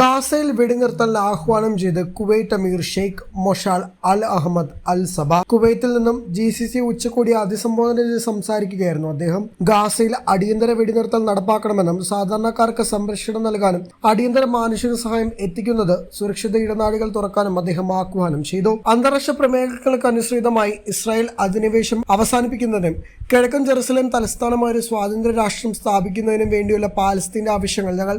ഗാസയിൽ വെടിനിർത്തൽ ആഹ്വാനം ചെയ്ത് Kuwait Amir Sheikh Meshal Al Ahmad Al Sabah. കുവൈത്തിൽ നിന്നും ജി സി സി ഉച്ചകോടി അഭിസംബോധന ചെയ്ത് സംസാരിക്കുകയായിരുന്നു അദ്ദേഹം. ഗാസയിൽ അടിയന്തര വെടിനിർത്തൽ നടപ്പാക്കണമെന്നും സാധാരണക്കാർക്ക് സംരക്ഷണം നൽകാനും അടിയന്തര മാനുഷിക സഹായം എത്തിക്കുന്നത് സുരക്ഷിത ഇടനാഴികൾ തുറക്കാനും അദ്ദേഹം ആഹ്വാനം ചെയ്തു. അന്താരാഷ്ട്ര പ്രമേയങ്ങൾക്ക് അനുസൃതമായി ഇസ്രായേൽ അധിനിവേശം അവസാനിപ്പിക്കുന്നതിനും കിഴക്കൻ ജെറുസലേം തലസ്ഥാനമായ ഒരു സ്വാതന്ത്ര്യ രാഷ്ട്രം സ്ഥാപിക്കുന്നതിനും വേണ്ടിയുള്ള പാലസ്തീന്റെ ആവശ്യങ്ങൾ ഞങ്ങൾ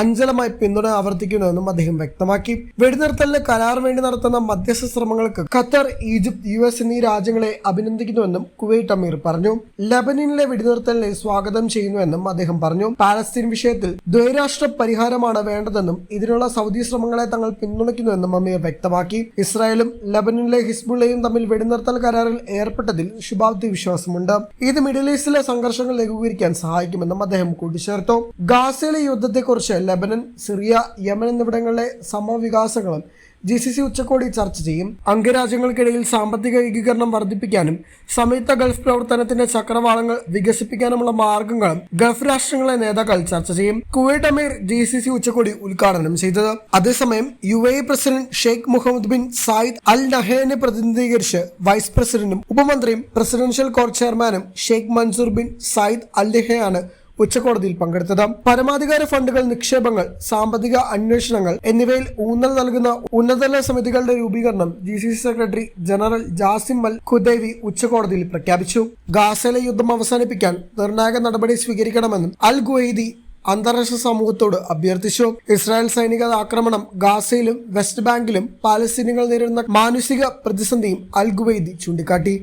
അഞ്ചലമായി പിന്തുണ ആവർത്തിക്കുന്നുവെന്നും അദ്ദേഹം വ്യക്തമാക്കി. വെടിനിർത്തലിന് കരാർ വേണ്ടി നടത്തുന്ന മധ്യസ്ഥ ശ്രമങ്ങൾക്ക് ഖത്തർ ഈജിപ്ത് യു എസ് എന്നീ രാജ്യങ്ങളെ അഭിനന്ദിക്കുന്നുവെന്നും കുവൈറ്റ് അമീർ പറഞ്ഞു. ലബനനിലെ വെടിനിർത്തലിനെ സ്വാഗതം ചെയ്യുന്നുവെന്നും അദ്ദേഹം പറഞ്ഞു. പാലസ്തീൻ വിഷയത്തിൽ ദ്വൈരാഷ്ട്ര പരിഹാരമാണ് വേണ്ടതെന്നും ഇതിനുള്ള സൗദി ശ്രമങ്ങളെ തങ്ങൾ പിന്തുണയ്ക്കുന്നുവെന്നും അമീർ വ്യക്തമാക്കി. ഇസ്രായേലും ലബനനിലെ ഹിസ്ബുള്ളയും തമ്മിൽ വെടിനിർത്തൽ കരാറിൽ ഏർപ്പെട്ടതിൽ ശുഭാപ്തി വിശ്വാസമുണ്ട്. ഇത് മിഡിൽ ഈസ്റ്റിലെ സംഘർഷങ്ങൾ ലഘൂകരിക്കാൻ സഹായിക്കുമെന്നും അദ്ദേഹം കൂട്ടിച്ചേർത്തു. ഗാസയിലെ യുദ്ധത്തെക്കുറിച്ച് ലബനൻ സിറിയ യമൻ എന്നിവിടങ്ങളിലെ സമവികാസങ്ങളും ജി സി സി ഉച്ചകോടി ചർച്ച ചെയ്യും. അംഗരാജ്യങ്ങൾക്കിടയിൽ സാമ്പത്തിക ഏകീകരണം വർദ്ധിപ്പിക്കാനും സംയുക്ത ഗൾഫ് പ്രവർത്തനത്തിന്റെ ചക്രവാളങ്ങൾ വികസിപ്പിക്കാനുമുള്ള മാർഗങ്ങളും ഗൾഫ് രാഷ്ട്രങ്ങളെ നേതാക്കൾ ചർച്ച ചെയ്യും. Kuwait Amir G C C ഉച്ചകോടി ഉദ്ഘാടനം ചെയ്തത്. അതേസമയം U A president Sheikh Mohammed bin Zayed Al നഹേനെ പ്രതിനിധീകരിച്ച് വൈസ് പ്രസിഡന്റും ഉപമന്ത്രിയും പ്രസിഡൻഷ്യൽ കോർ ചെയർമാനും Sheikh Mansour bin Zayed Al നഹയാണ് ഉച്ചകോടതിയിൽ പങ്കെടുത്തത്. പരമാധികാര ഫണ്ടുകൾ നിക്ഷേപങ്ങൾ സാമ്പത്തിക അന്വേഷണങ്ങൾ എന്നിവയിൽ ഊന്നൽ നൽകുന്ന ഉന്നതതല സമിതികളുടെ രൂപീകരണം G C C secretary general Jasem Al Khudaiwi ഉച്ചകോടതിയിൽ പ്രഖ്യാപിച്ചു. ഗാസയിലെ യുദ്ധം അവസാനിപ്പിക്കാൻ നിർണായക നടപടി സ്വീകരിക്കണമെന്നും അൽ ഖുവൈദി അന്താരാഷ്ട്ര സമൂഹത്തോട് അഭ്യർത്ഥിച്ചു. ഇസ്രായേൽ സൈനിക ആക്രമണം ഗാസയിലും വെസ്റ്റ് ബാങ്കിലും പാലസ്തീനികൾ നേരിടുന്ന മാനുഷിക പ്രതിസന്ധിയും അൽ ഖുവൈദി ചൂണ്ടിക്കാട്ടി.